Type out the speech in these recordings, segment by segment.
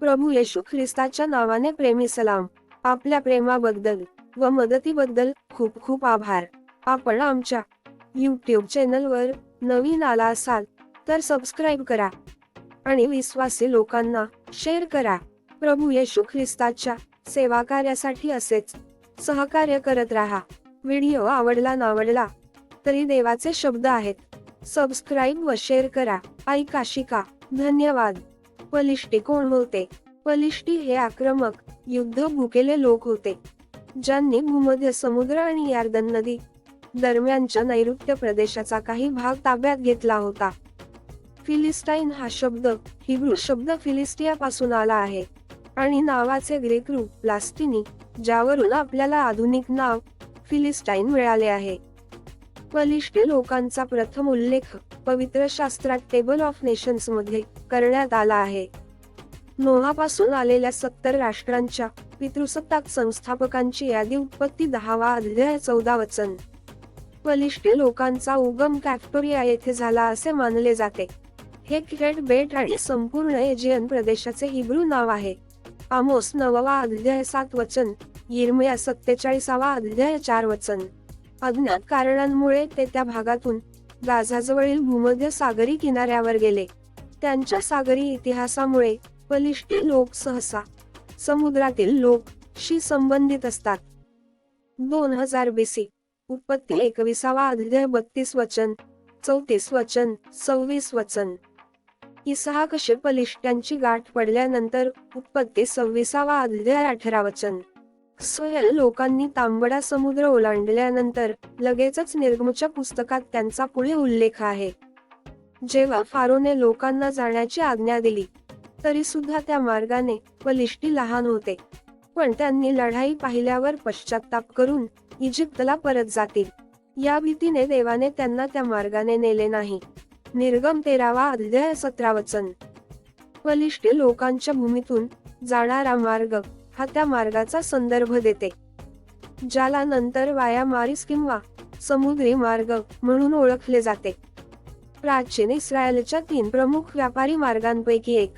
प्रभू येशू ख्रिस्ताच्या नावाने प्रेमी सलाम. आपल्या प्रेमाबद्दल व मदतीबद्दल खूप खूप आभार. आपण आमच्या यूट्यूब चॅनलवर नवीन आला असाल तर सबस्क्राईब करा. आणि विश्वासी लोकांना शेअर करा. प्रभू येशू ख्रिस्ताच्या सेवा कार्यासाठी असेच सहकार्य करत राहा. व्हिडिओ आवडला नावडला तरी देवाचे शब्द आहेत. सबस्क्राईब व शेअर करा. ऐका शिका. धन्यवाद. पलिष्टी कोण होते? पलिष्टी हे आक्रमक युद्ध भुकेले लोक होते ज्यांनी भूमध्य समुद्र आणि यार्दन नदी दरम्यानच्या नैऋत्य प्रदेशाचा काही भाग ताब्यात घेतला होता. फिलिस्टाईन हा शब्द हिब्रू शब्द फिलिस्टियापासून आला आहे आणि नावाचे ग्रीक रूप प्लास्टिनी ज्यावरून आपल्याला आधुनिक नाव फिलिस्टाईन मिळाले आहे. बलिष्ठ लोकांचा प्रथम उल्लेख पवित्र शास्त्रात टेबल ऑफ नेशन्समध्ये करण्यात आला आहे. नोहापासून आलेल्या सत्तर राष्ट्रांच्या पितृसत्ताक संस्थापकांची यादी उत्पत्ती दहावा अध्याय चौदा वचन. बलिष्ठ लोकांचा उगम कॅफ्टोरिया येथे झाला असे मानले जाते. हे क्रेट बेट आणि संपूर्ण एजियन प्रदेशाचे हिब्रू नाव आहे. आमोस नववा अध्याय सात वचन यिर्मया सत्तेचाळीसावा अध्याय चार वचन. अज्ञात कारणांमुळे ते त्या भागातून गाझाजवळील भूमध्य सागरी किनाऱ्यावर गेले. त्यांच्या सागरी इतिहासामुळे बलिष्ठी लोक सहसा समुद्रातील लोक शी संबंधित असतात. दोन हजार बीसी उत्पत्ती एकविसावा अध्याय बत्तीस वचन चौतीस वचन सव्वीस वचन. इसहा कशे पलिष्ठ्यांची गाठ पडल्यानंतर उत्पत्ती सव्वीसावा अध्याय अठरा वचन. सोयल लोकांनी तांबडा समुद्र ओलांडल्यानंतर लगेचच निर्गमच्या पुस्तकात त्यांचा पुढे उल्लेख आहे. जेव्हा फारोने लोकांना जाण्याची आज्ञा दिली तरी सुद्धा त्या मार्गाने बलिष्टी लहान होते. पण त्यांनी लढाई पाहिल्यावर पश्चाताप करून इजिप्तला परत जातील. या भीतीने देवाने त्यांना त्या मार्गाने नेले नाही. निर्गम तेरावा अध्याय सतरा वचन. बलिष्ठी लोकांच्या भूमीतून जाणारा मार्ग. हा त्या मार्गाचा संदर्भ देते. ज्याला नंतर वाया मारिस किंवा समुद्री मार्ग म्हणून ओळखले जाते. प्राचीन इस्रायलच्या तीन प्रमुख व्यापारी मार्गांपैकी एक.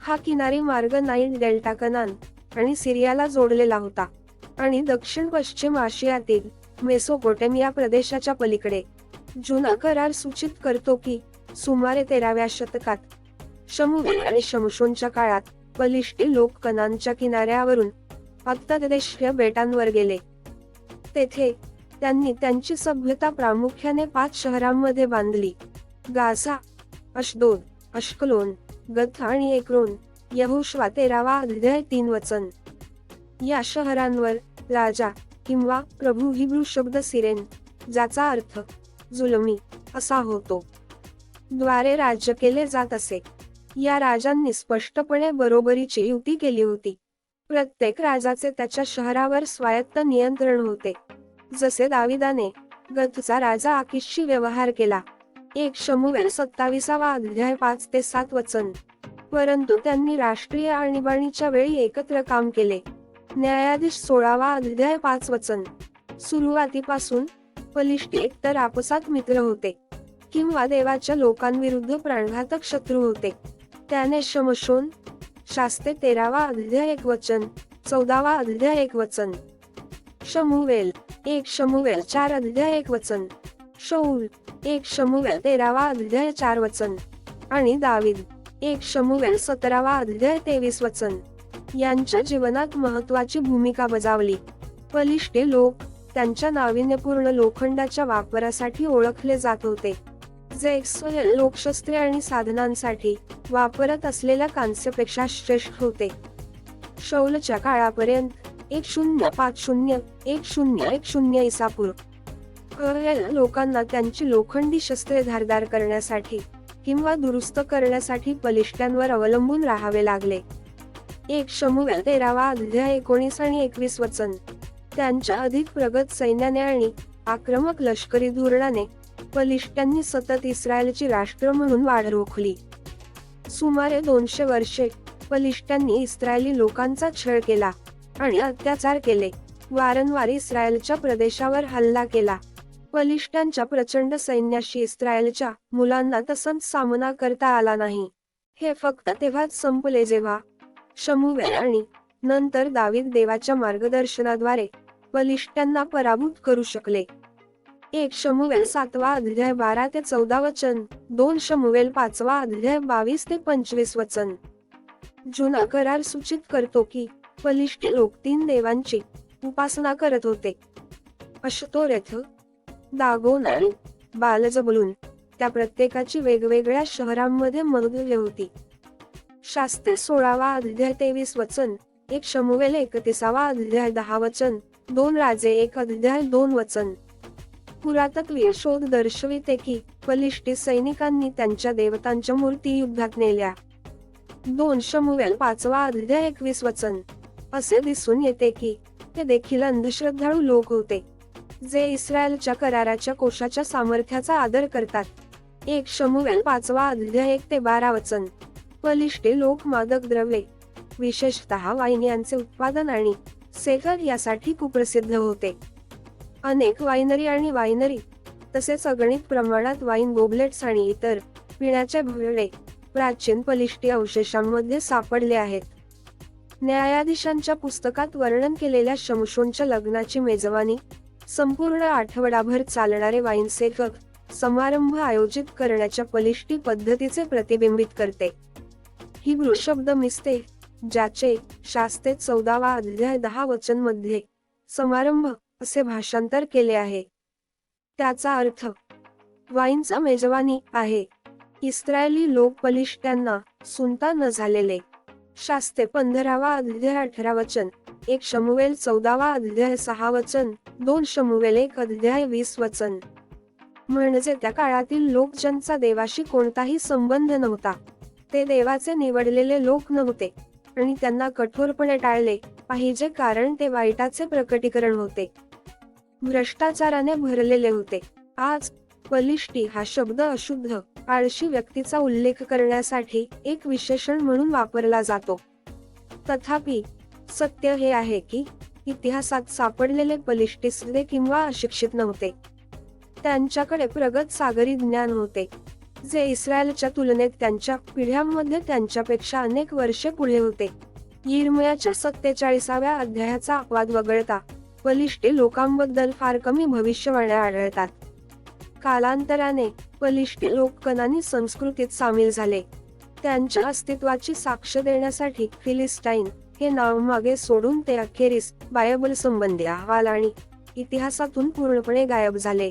हा किनारी मार्ग नाईल डेल्टा कनान आणि सिरियाला जोडलेला होता आणि दक्षिण पश्चिम आशियातील मेसोपोटेमिया प्रदेशाच्या पलीकडे. जुना करार सूचित करतो की सुमारे तेराव्या शतकात शमू आणि शमशोनच्या काळात बलिष्ठी लोक कनानच्या किनाऱ्यावरून अत्तदेशीय बेटांवर गेले. तेथे त्यांनी त्यांची सभ्यता प्रामुख्याने पाच शहरांमध्ये बांधली. गाझा अशदोद अश्कलोन गथ आणि एकरोन यहुश्वा तेरावा अध्याय तीन वचन. या शहरांवर राजा किंवा प्रभू हिब्रू शब्द सिरेन ज्याचा अर्थ जुलमी असा होतो. द्वारे राज्य केले जात असे. या राजांनी स्पष्टपणे बरोबरीची युती केली होती. प्रत्येक राजाचे त्याच्या शहरावर स्वायत्त नियंत्रण होते. जसे दाविदाने गथचा राजा आकिशशी व्यवहार केला. एक शमुवेर सत्तावीसावा अध्याय पाच ते सात वचन. परंतु त्यांनी राष्ट्रीय आणीबाणीच्या वेळी एकत्र काम केले. न्यायाधीश सोळावा अध्याय पाच वचन. सुरुवातीपासून पलिष्टी एकतर आपसात मित्र होते. किंवा देवाच्या लोकांविरुद्ध प्राणघातक शत्रू होते. त्याने शमशोन शास्ते तेरावा अध्याय एक वचन चौदावा अध्याय एक वचन. शमुवेल एक शमुवेल चार अध्याय एक वचन. शौल एक शमुवेल तेरावा अध्याय चार वचन. आणि दाविद एक शमुवेल सतरावा अध्याय तेवीस वचन. यांच्या जीवनात महत्वाची भूमिका बजावली. बलिष्ठे लोक त्यांच्या नाविन्यपूर्ण लोखंडाच्या वापरासाठी ओळखले जात होते. जे लोकशस्त्रे आणि साधनांसाठी वापरत असलेल्या कांस्यपेक्षा श्रेष्ठ होते. शौलच्या काळापर्यंत एक शून्य पाच शून्य एक शून्य एक शून्य इसापूर. लोकांना त्यांची लोखंडी शस्त्रे धारदार करण्यासाठी किंवा दुरुस्त करण्यासाठी बलिष्ठांवर अवलंबून राहावे लागले. एक शमुवेल तेरावा अध्याय एकोणीस आणि एकवीस वचन. त्यांच्या अधिक प्रगत सैन्याने आणि आक्रमक लष्करी धोरणाने बलिष्ठांनी सतत इस्रायलची राष्ट्र म्हणून वाढ रोखली. सुमारे दोनशे वर्षे बलिष्ठांनी इस्रायली लोकांचा छळ केला आणि अत्याचार केले. वारंवार इस्रायलच्या प्रदेशावर हल्ला केला. बलिष्ठांच्या प्रचंड सैन्याशी इस्रायलच्या मुलांना तसंच सामना करता आला नाही. हे फक्त तेव्हाच संपले जेव्हा शमुवेल आणि नंतर दावीद देवाच्या मार्गदर्शनाद्वारे बलिष्ठांना पराभूत करू शकले. एक शमुवेल सातवा अध्याय बारा ते चौदा वचन दोन शमुवेल पाचवा अध्याय बावीस ते पंचवीस वचन. जुना करार सूचित करतो की बलिष्ठ लोक तीन देवांची उपासना करत होते. अशतोरेथ दागोन आणि बालजबलून त्या प्रत्येकाची वेगवेगळ्या शहरांमध्ये मनुल्य होती. शास्त्रे सोळावा अध्याय तेवीस वचन एक शमुवेल एकतीसावा अध्याय दहा वचन दोन राजे एक अध्याय दोन वचन. पुरातत्वीय शोध दर्शविते की बलिष्ठी सैनिकांनी त्यांच्या देवतांच्या मूर्ती युद्धात नेल्या. दोन शमुवेल पाचवा अध्याय एकवीस वचन. असे दिसून येते की ते देखील अंधश्रद्धाळू लोक होते जे इस्रायलच्या कराराच्या कोशाच्या सामर्थ्याचा आदर करतात. एक शमुवेल पाचवा अध्याय एक ते बारा वचन. बलिष्ठे लोक मादक द्रव्ये विशेषतः वाईन यांचे उत्पादन आणि सेकर यासाठी कुप्रसिद्ध होते. अनेक वायनरी आणि वायनरी तसेच अगणित प्रमाणात वाईन बोबलेट्स आणि इतर पिण्याचे भुरडे प्राचीन बलिष्ठी अवशेषांमध्ये सापडले आहेत. न्यायाधीशांच्या पुस्तकात वर्णन केलेल्या शमशोनच्या लग्नाची मेजवानी संपूर्ण आठवडाभर चालणारे वाईन सेकक समारंभ आयोजित करण्याच्या पलिष्टी पद्धतीचे प्रतिबिंबित करते. ही वृशब्द मिसते ज्याचे शास्ते चौदावा अध्याय दहा वचनमध्ये समारंभ असे भाषांतर केले आहे. त्याचा अर्थ वाईनचा मेजवानी आहे. इस्रायली लोक बलिष्ठांना सुनता न झालेले. शास्ते पंधरावा अध्याय अठरा वचन एक शमुवेल चौदावा अध्याय सहा वचन दोन शमुवेल एक अध्याय वीस वचन. म्हणजे त्या काळातील लोक ज्यांचा देवाशी कोणताही संबंध नव्हता ते देवाचे निवडलेले लोक नव्हते. आणि त्यांना कठोरपणे टाळले पाहिजे कारण ते वाईटाचे प्रकटीकरण होते. भ्रष्टाचाराने भरलेले होते. आज बलिष्ठी हा शब्द अशुद्ध आळशी व्यक्तीचा उल्लेख करण्यासाठी एक विशेषण म्हणून वापरला जातो. तथापि सत्य हे आहे की इतिहासात सापडलेले बलिष्ठी किंवा अशिक्षित नव्हते. त्यांच्याकडे प्रगत सागरी ज्ञान होते जे इस्रायलच्या तुलनेत त्यांच्या पिढ्यांमध्ये त्यांच्यापेक्षा अनेक वर्षे पुढे होते. यिर्मयाच्या सत्तेचाळीसाव्या अध्यायाचा अपवाद वगळता बलिष्ठ लोकांबद्दल फार कमी भविष्यवाण्या आढळतात. कालांतराने बलिष्ठ लोक कनानी संस्कृतीत सामील झाले. त्यांच्या अस्तित्वाची साक्ष देण्यासाठी फिलिस्टाईन हे नाव मागे सोडून ते अखेरीस बायबल संबंधी अहवाल आणि इतिहासातून पूर्णपणे गायब झाले.